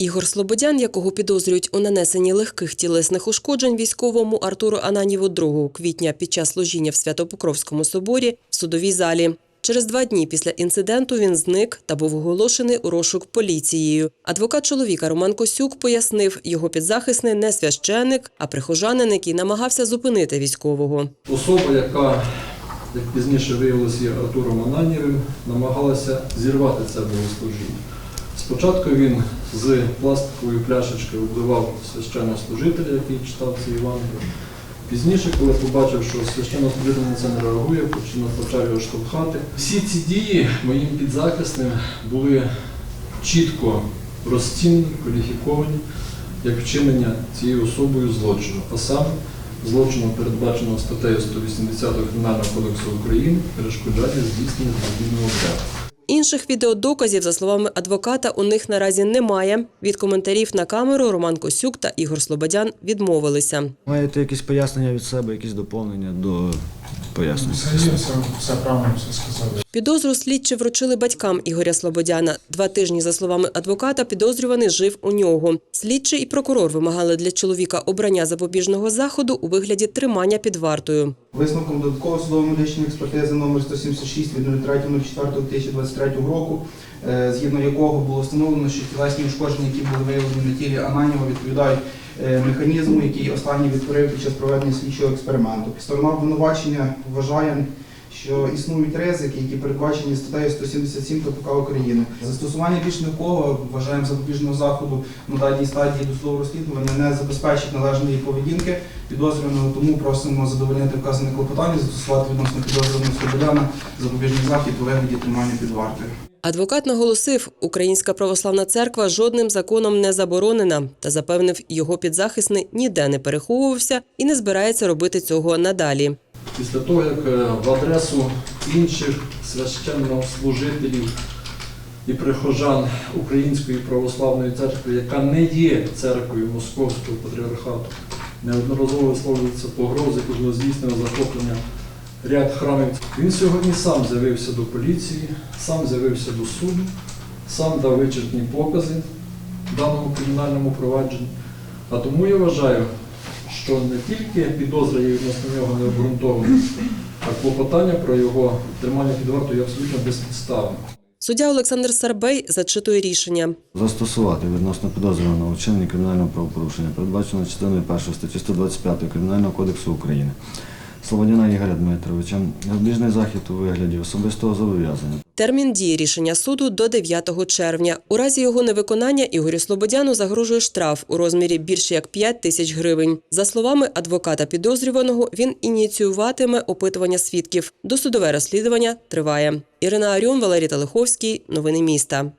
Ігор Слободян, якого підозрюють у нанесенні легких тілесних ушкоджень військовому Артуру Ананіву 2 квітня під час служіння в Свято-Покровському соборі в судовій залі. Через два дні після інциденту він зник та був оголошений у розшук поліцією. Адвокат чоловіка Роман Косюк пояснив, його підзахисний не священик, а прихожанин, який намагався зупинити військового. Особа, яка, як пізніше виявилося, Артуром Ананєвим, намагалася зірвати це богослужіння. Спочатку він з пластиковою пляшечкою вбивав священнослужителя, який читав ці Євангелія. Пізніше, коли побачив, що священнослужитель на це не реагує, почав- його штовхати. Всі ці дії моїм підзахисним були чітко розцінені, кваліфіковані як вчинення цією особою злочину, а саме злочину, передбаченого статтею 180 Кримінального кодексу України, перешкоджання здійснення подібного обряду. Інших відеодоказів, за словами адвоката, у них наразі немає. Від коментарів на камеру Роман Косюк та Ігор Слободян відмовилися. Маєте якісь пояснення від себе, якісь доповнення до пояснень? Все, все правильно все сказали. Підозру слідчі вручили батькам Ігоря Слободяна. Два тижні, за словами адвоката, підозрюваний жив у нього. Слідчий і прокурор вимагали для чоловіка обрання запобіжного заходу у вигляді тримання під вартою. Висновком додаткової судово-медичної експертизи номер 176 від 03.04.2023 року, е, згідно якого було встановлено, що тілесні ушкодження, які були виявлені на тілі Ананєва, відповідають е, механізму, який останній відтворив під час проведення слідчого експерименту. Сторона обвинувачення вважає, що існують ризики, які передбачені статтею 177 КПК України. Застосування більш м'якого вважаємо запобіжного заходу на даній стадії досудового розслідування не забезпечить належної поведінки підозрюваного, тому просимо задовольнити вказане клопотання, застосувати відносно підозрюваного Слободяна запобіжний захід у вигляді тримання під вартою. Адвокат наголосив, Українська православна церква жодним законом не заборонена та запевнив, його підзахисний ніде не переховувався і не збирається робити цього надалі. Після того, як е, в адресу інших священнослужителів і прихожан Української православної церкви, яка не є церквою Московського патріархату, неодноразово висловлюються погрози, було здійснено захоплення ряд храмів. Він сьогодні сам з'явився до поліції, сам з'явився до суду, сам дав вичерпні покази даному кримінальному провадженні. А тому я вважаю, що не тільки підозра є відносно нього не обґрунтована, а клопотання про його тримання під вартою є абсолютно безпідставне. Суддя Олександр Сарбей зачитує рішення. Застосувати відносно підозрюваного вчинення кримінального правопорушення, передбачено частиною 1 статті 125 Кримінального кодексу України. Слободяна Ігоря Дмитровича, запобіжний захід у вигляді особистого зобов'язання. Термін дії рішення суду до 9 червня. У разі його невиконання Ігорю Слободяну загрожує штраф у розмірі більше як 5 тисяч гривень. За словами адвоката підозрюваного, він ініціюватиме опитування свідків. Досудове розслідування триває. Ірина Аріон, Валерій Талиховський. Новини міста.